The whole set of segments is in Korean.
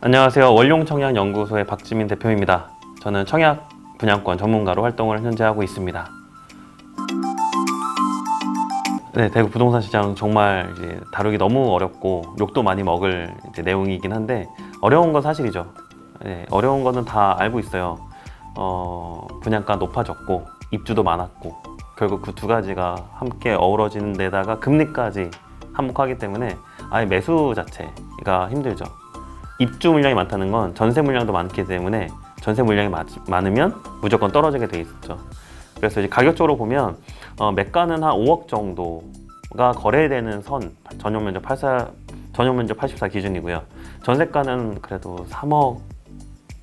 안녕하세요. 원룡청약연구소의 박지민 대표입니다. 저는 청약 분양권 전문가로 활동을 현재 하고 있습니다. 네, 대구 부동산 시장 정말 다루기 너무 어렵고 욕도 많이 먹을 내용이긴 한데 어려운 건 사실이죠. 네, 어려운 거는 다 알고 있어요. 어, 분양가 높아졌고 입주도 많았고 결국 그 두 가지가 함께 어우러지는 데다가 금리까지 한몫하기 때문에 아예 매수 자체가 힘들죠. 입주 물량이 많다는 건 전세 물량도 많기 때문에 전세 물량이 많- 많으면 무조건 떨어지게 돼 있었죠. 그래서 이제 가격적으로 보면 어, 매가는 한 5억 정도가 거래되는 선 전용 면적 84 전용 면적 84 기준이고요. 전세가는 그래도 3억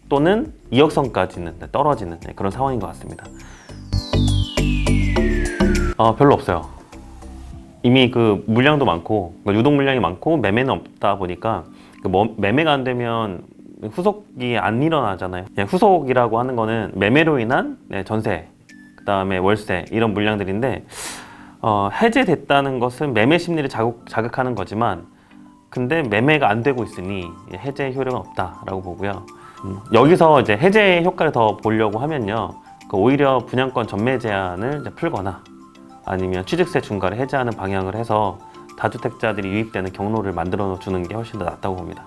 또는 2억 선까지는 네, 떨어지는 네, 그런 상황인 것 같습니다. 어, 별로 없어요. 이미 그 물량도 많고 그러니까 유동 물량이 많고 매매는 없다 보니까 그 뭐- 매매가 안 되면 후속이 안 일어나잖아요. 후속이라고 하는 거는 매매로 인한 네, 전세, 그 다음에 월세 이런 물량들인데 어, 해제됐다는 것은 매매 심리를 자극, 자극하는 거지만 근데 매매가 안 되고 있으니 해제 효력은 없다라고 보고요. 음, 여기서 이제 해제 효과를 더 보려고 하면요, 그 오히려 분양권 전매 제한을 풀거나 아니면 취득세 중과를 해제하는 방향을 해서 다주택자들이 유입되는 경로를 만들어 주는 게 훨씬 더 낫다고 봅니다.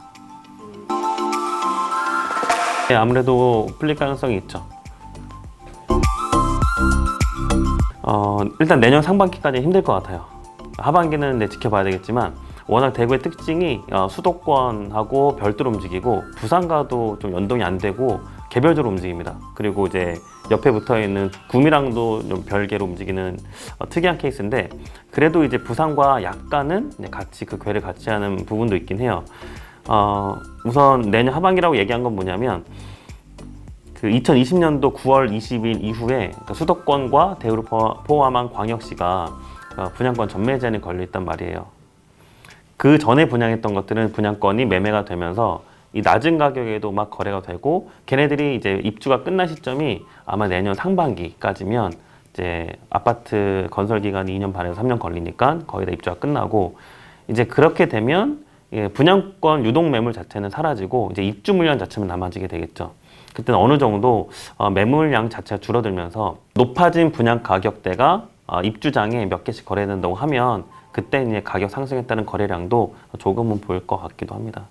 네, 아무래도 풀릴 가능성이 있죠. 어, 일단 내년 상반기까지 힘들 것 같아요. 하반기는 네, 지켜봐야 되겠지만 워낙 대구의 특징이 어, 수도권하고 별도로 움직이고 부산과도 좀 연동이 안 되고 개별적으로 움직입니다. 그리고 이제 옆에 붙어 있는 구미랑도 좀 별개로 움직이는 어, 특이한 케이스인데 그래도 이제 부산과 약간은 이제 같이 그 궤를 같이 하는 부분도 있긴 해요. 어, 우선 내년 하반기라고 얘기한 건 뭐냐면 그 2020년도 9월 20일 이후에 그 수도권과 대구를 포- 포함한 광역시가 어, 분양권 전매 제한이 걸려 있단 말이에요. 그 전에 분양했던 것들은 분양권이 매매가 되면서 이 낮은 가격에도 막 거래가 되고 걔네들이 이제 입주가 끝난 시점이 아마 내년 상반기까지면 이제 아파트 건설 기간이 2년 반에서 3년 걸리니까 거의 다 입주가 끝나고 이제 그렇게 되면 예, 분양권 유동 매물 자체는 사라지고 이제 입주 물량 자체만 남아지게 되겠죠. 그때는 어느 정도 어, 매물량 자체가 줄어들면서 높아진 분양 가격대가 어, 입주장에 몇 개씩 거래된다고 하면 그때 이제 가격 상승에 따른 거래량도 조금은 보일 것 같기도 합니다.